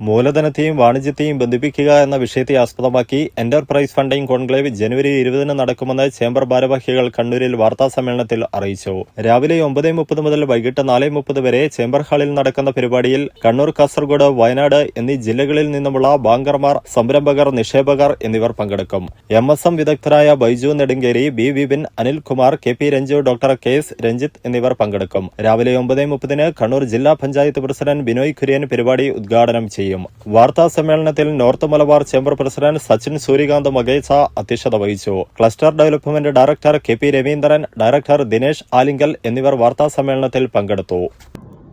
മൂലധനത്തെയും വാണിജ്യത്തെയും ബന്ധിപ്പിക്കുക എന്ന വിഷയത്തെ ആസ്പദമാക്കി എന്റർപ്രൈസ് ഫണ്ടിംഗ് കോൺക്ലേവ് ജനുവരി ഇരുപതിന് നടക്കുമെന്ന് ചേംബർ ഭാരവാഹികൾ കണ്ണൂരിൽ വാർത്താ സമ്മേളനത്തിൽ അറിയിച്ചു. രാവിലെ ഒമ്പത് മുപ്പത് മുതൽ വൈകിട്ട് നാല് മുപ്പത് വരെ ചേംബർ ഹാളിൽ നടക്കുന്ന പരിപാടിയിൽ കണ്ണൂർ കാസർഗോഡ് വയനാട് എന്നീ ജില്ലകളിൽ നിന്നുമുള്ള ബാങ്കർമാർ സംരംഭകർ നിക്ഷേപകർ എന്നിവർ പങ്കെടുക്കും. എം എസ് എം വിദഗ്ധരായ Baiju Nedunkeri B Vipin Anilkumar K P Ranju doctor K S Ranjith എന്നിവർ പങ്കെടുക്കും. രാവിലെ ഒമ്പത് മുപ്പതിന് കണ്ണൂർ ജില്ലാ പഞ്ചായത്ത് പ്രസിഡന്റ് ബിനോയ് കുര്യൻ പരിപാടി ഉദ്ഘാടനം ചെയ്യും. വാർത്താ സമ്മേളനത്തിൽ North Malabar Chamber president Sachin Suryakant Makecha അധ്യക്ഷത വഹിച്ചു. Cluster development director K P Raveendran director Dinesh Alinkal എന്നിവർ വാർത്താ സമ്മേളനത്തിൽ പങ്കെടുത്തു.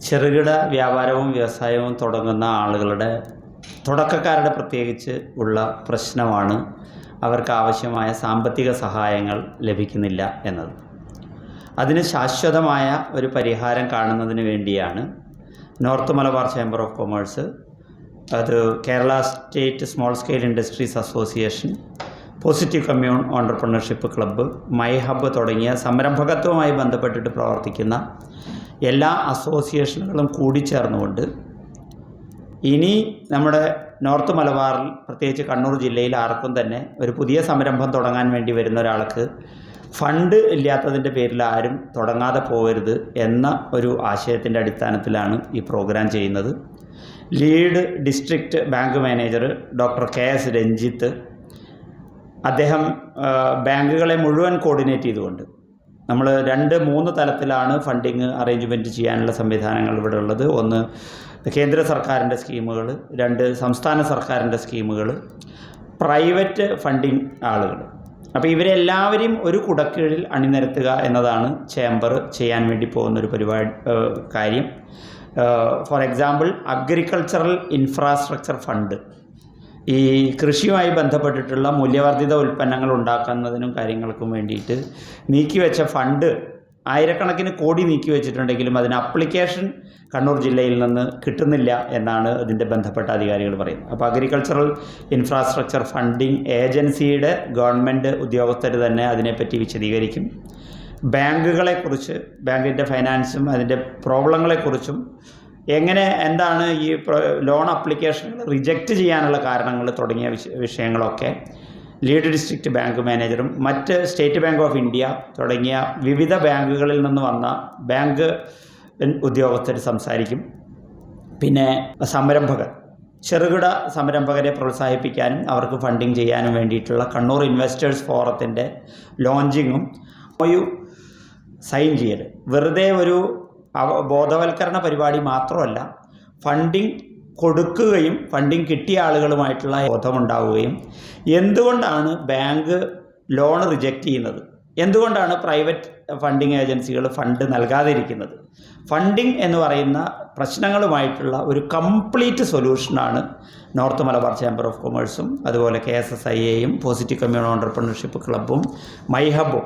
ചെറുകിട വ്യാപാരവും വ്യവസായവും തുടങ്ങുന്ന ആളുകളുടെ തുടക്കക്കാരുടെ പ്രത്യേകിച്ച് ഉള്ള പ്രശ്നമാണ് അവർക്ക് ആവശ്യമായ സാമ്പത്തിക സഹായങ്ങൾ ലഭിക്കുന്നില്ല എന്നത്. അതിന് ശാശ്വതമായ ഒരു പരിഹാരം കാണുന്നതിന് വേണ്ടിയാണ് North Malabar Chamber of Commerce അത് Kerala State Small Scale Industries Association Positive Commune Entrepreneurship Club My Hub തുടങ്ങിയ സംരംഭകത്വവുമായി ബന്ധപ്പെട്ടിട്ട് പ്രവർത്തിക്കുന്ന എല്ലാ അസോസിയേഷനുകളും കൂടി ചേർന്നുകൊണ്ട് ഇനി നമ്മുടെ നോർത്ത് മലബാറിൽ പ്രത്യേകിച്ച് കണ്ണൂർ ജില്ലയിൽ ആർക്കും തന്നെ ഒരു പുതിയ സംരംഭം തുടങ്ങാൻ വേണ്ടി വരുന്ന ഒരാൾക്ക് ഫണ്ട് ഇല്ലാത്തതിന്റെ പേരിൽ ആരും തുടങ്ങാതെ പോകരുത് എന്ന ഒരു ആശയത്തിന്റെ അടിസ്ഥാനത്തിലാണ് ഈ പ്രോഗ്രാം ചെയ്യുന്നത്. Lead district bank manager doctor K S Ranjith അദ്ദേഹം ബാങ്കുകളെ മുഴുവൻ കോർഡിനേറ്റ് ചെയ്തുകൊണ്ട് നമ്മൾ രണ്ട് മൂന്ന് തലത്തിലാണ് ഫണ്ടിങ് അറേഞ്ച്മെന്റ് ചെയ്യാനുള്ള സംവിധാനങ്ങൾ ഇവിടെ ഉള്ളത്. ഒന്ന് കേന്ദ്ര സർക്കാരിന്റെ സ്കീമുകൾ രണ്ട് സംസ്ഥാന സർക്കാരിന്റെ സ്കീമുകൾ പ്രൈവറ്റ് ഫണ്ടിങ് ആളുകൾ. അപ്പോൾ ഇവരെല്ലാവരെയും ഒരു കുടക്കീഴിൽ അണിനിരത്തുക എന്നതാണ് ചേംബർ ചെയ്യാൻ വേണ്ടി പോകുന്ന ഒരു പരിപാടി കാര്യം. For example agricultural infrastructure fund. ഈ കൃഷിയുമായി ബന്ധപ്പെട്ടിട്ടുള്ള മൂല്യവർദ്ധിത ഉൽപ്പന്നങ്ങൾ ഉണ്ടാക്കുന്നതിനും കാര്യങ്ങൾക്കും വേണ്ടിയിട്ട് നീക്കിവെച്ച ഫണ്ട് ആയിരക്കണക്കിന് കോടി നീക്കി വെച്ചിട്ടുണ്ടെങ്കിലും അതിന് അപ്ലിക്കേഷൻ കണ്ണൂർ ജില്ലയിൽ നിന്ന് കിട്ടുന്നില്ല എന്നാണ് ഇതിന്റെ ബന്ധപ്പെട്ട അധികാരികൾ പറയുന്നത്. അപ്പോൾ അഗ്രികൾച്ചറൽ ഇൻഫ്രാസ്ട്രക്ചർ ഫണ്ടിങ് ഏജൻസിയുടെ ഗവൺമെന്റ് ഉദ്യോഗസ്ഥർ തന്നെ അതിനെപ്പറ്റി വിശദീകരിക്കും. ബാങ്കുകളെക്കുറിച്ച് ബാങ്കിന്റെ ഫൈനാൻസും അതിന്റെ പ്രോബ്ലങ്ങളെക്കുറിച്ചും എങ്ങനെ എന്താണ് ഈ ലോൺ അപ്ലിക്കേഷനുകൾ റിജക്റ്റ് ചെയ്യാനുള്ള കാരണങ്ങൾ തുടങ്ങിയ വിഷയങ്ങളൊക്കെ ലീഡ് ഡിസ്ട്രിക്റ്റ് ബാങ്ക് മാനേജറും മറ്റ് സ്റ്റേറ്റ് ബാങ്ക് ഓഫ് ഇന്ത്യ തുടങ്ങിയ വിവിധ ബാങ്കുകളിൽ നിന്ന് വന്ന ബാങ്ക് ഉദ്യോഗസ്ഥർ സംസാരിക്കും. പിന്നെ സംരംഭകർ. ചെറുകിട സംരംഭകരെ പ്രോത്സാഹിപ്പിക്കാനും അവർക്ക് ഫണ്ടിങ് ചെയ്യാനും വേണ്ടിയിട്ടുള്ള കണ്ണൂർ ഇൻവെസ്റ്റേഴ്സ് ഫോറത്തിന്റെ ലോഞ്ചിങ്ങും ഒരു സൈൻ ചെയ്യൽ വെറുതെ ഒരു ബോധവൽക്കരണ പരിപാടി മാത്രമല്ല ഫണ്ടിങ് കൊടുക്കുകയും ഫണ്ടിങ് കിട്ടിയ ആളുകളുമായിട്ടുള്ള ബോധമുണ്ടാവുകയും എന്തുകൊണ്ടാണ് ബാങ്ക് ലോൺ റിജക്റ്റ് ചെയ്യുന്നത്? എന്തുകൊണ്ടാണ് പ്രൈവറ്റ് ഫണ്ടിങ് ഏജൻസികൾ ഫണ്ട് നൽകാതിരിക്കുന്നത്? ഫണ്ടിങ് എന്ന് പറയുന്ന പ്രശ്നങ്ങളുമായിട്ടുള്ള ഒരു കംപ്ലീറ്റ് സൊല്യൂഷനാണ് നോർത്ത് മലബാർ ചേംബർ ഓഫ് കൊമേഴ്സും അതുപോലെ കെ എസ് എസ് ഐ എയും പോസിറ്റീവ് കമ്മ്യൂൺ ഓണ്ടർപ്രണർഷിപ്പ് ക്ലബ്ബും മൈഹബും